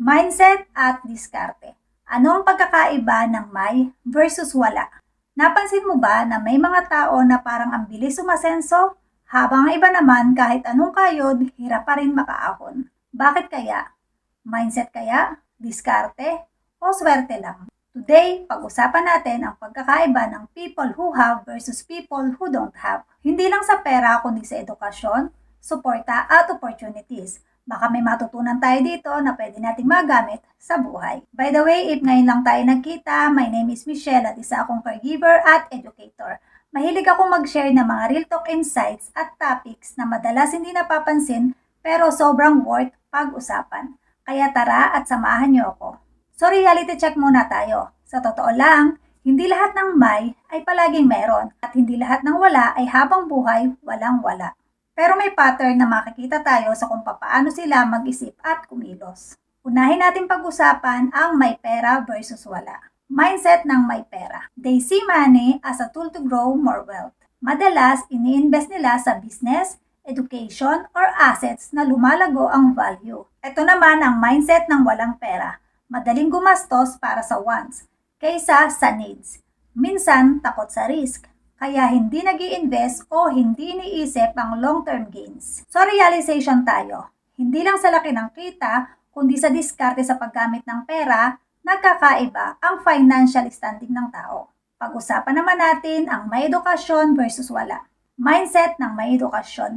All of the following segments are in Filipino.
Mindset at diskarte. Ano ang pagkakaiba ng may versus wala? Napansin mo ba na may mga tao na parang ang bilis sumasenso, habang ang iba naman kahit anong kayod, hirap pa rin makaahon? Bakit kaya? Mindset kaya? Diskarte? O swerte lang? Today, pag-usapan natin ang pagkakaiba ng people who have versus people who don't have. Hindi lang sa pera kundi sa edukasyon, suporta at opportunities. Baka may matutunan tayo dito na pwede nating magamit sa buhay. By the way, if ngayon lang tayo nagkita, my name is Michelle at isa akong caregiver at educator. Mahilig akong mag-share ng mga real talk insights at topics na madalas hindi napapansin pero sobrang worth pag-usapan. Kaya tara at samahan niyo ako. So reality check muna tayo. Sa totoo lang, hindi lahat ng may ay palaging meron at hindi lahat ng wala ay habang buhay walang wala. Pero may pattern na makikita tayo sa kung paano sila mag-isip at kumilos. Unahin natin pag-usapan ang may pera versus wala. Mindset ng may pera. They see money as a tool to grow more wealth. Madalas, ini-invest nila sa business, education, or assets na lumalago ang value. Ito naman ang mindset ng walang pera. Madaling gumastos para sa wants kaysa sa needs. Minsan, takot sa risk kaya hindi nag invest o hindi iniisip ang long-term gains. So realization tayo, hindi lang sa laki ng kita, kundi sa diskarte sa paggamit ng pera, nagkakaiba ang financial standing ng tao. Pag-usapan naman natin ang may edukasyon versus wala. Mindset ng may edukasyon.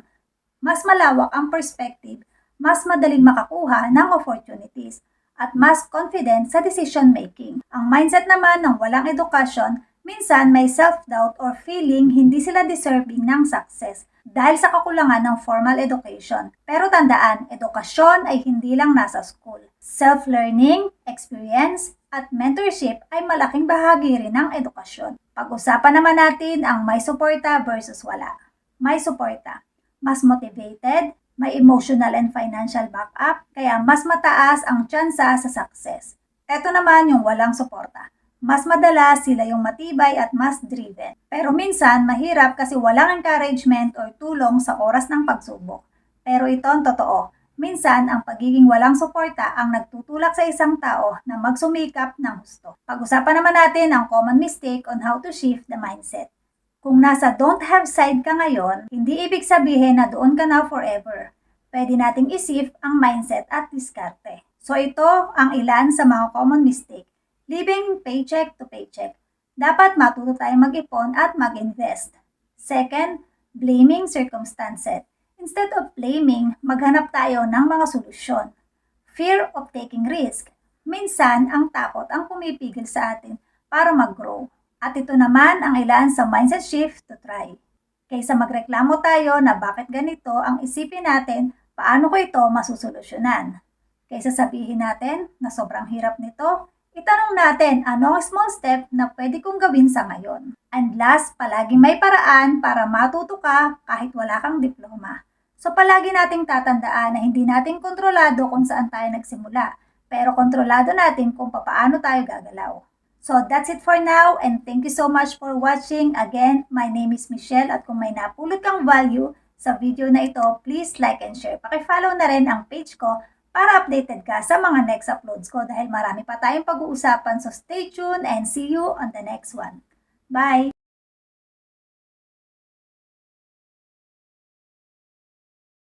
Mas malawak ang perspective, mas madaling makakuha ng opportunities at mas confident sa decision making. Ang mindset naman ng walang edukasyon, minsan may self-doubt or feeling hindi sila deserving ng success dahil sa kakulangan ng formal education. Pero tandaan, edukasyon ay hindi lang nasa school. Self-learning, experience, at mentorship ay malaking bahagi rin ng edukasyon. Pag-usapan naman natin ang may suporta versus wala. May suporta. Mas motivated, may emotional and financial backup, kaya mas mataas ang tsansa sa success. Ito naman yung walang suporta. Mas madalas sila yung matibay at mas driven. Pero minsan, mahirap kasi walang encouragement or tulong sa oras ng pagsubok. Pero ito ang totoo. Minsan, ang pagiging walang suporta ang nagtutulak sa isang tao na magsumikap ng gusto. Pag-usapan naman natin ang common mistake on how to shift the mindset. Kung nasa don't have side ka ngayon, hindi ibig sabihin na doon ka na forever. Pwede nating isif ang mindset at diskarte. So ito ang ilan sa mga common mistake. Living paycheck to paycheck. Dapat matuto tayong mag-ipon at mag-invest. Second, blaming circumstances. Instead of blaming, maghanap tayo ng mga solusyon. Fear of taking risk. Minsan, ang takot ang pumipigil sa atin para mag-grow. At ito naman ang ilan sa mindset shift to try. Kaysa magreklamo tayo na bakit ganito, ang isipin natin paano ko ito masusolusyonan. Kaysa sabihin natin na sobrang hirap nito, itanong natin ano ang small step na pwede kong gawin sa ngayon. And last, palaging may paraan para matuto ka kahit wala kang diploma. So palagi nating tatandaan na hindi natin kontrolado kung saan tayo nagsimula, pero kontrolado natin kung paano tayo gagalaw. So that's it for now and thank you so much for watching. Again, my name is Michelle at kung may napulot kang value sa video na ito, please like and share. Pakifollow na rin ang page ko para updated ka sa mga next uploads ko dahil marami pa tayong pag-uusapan. So stay tuned and see you on the next one. Bye!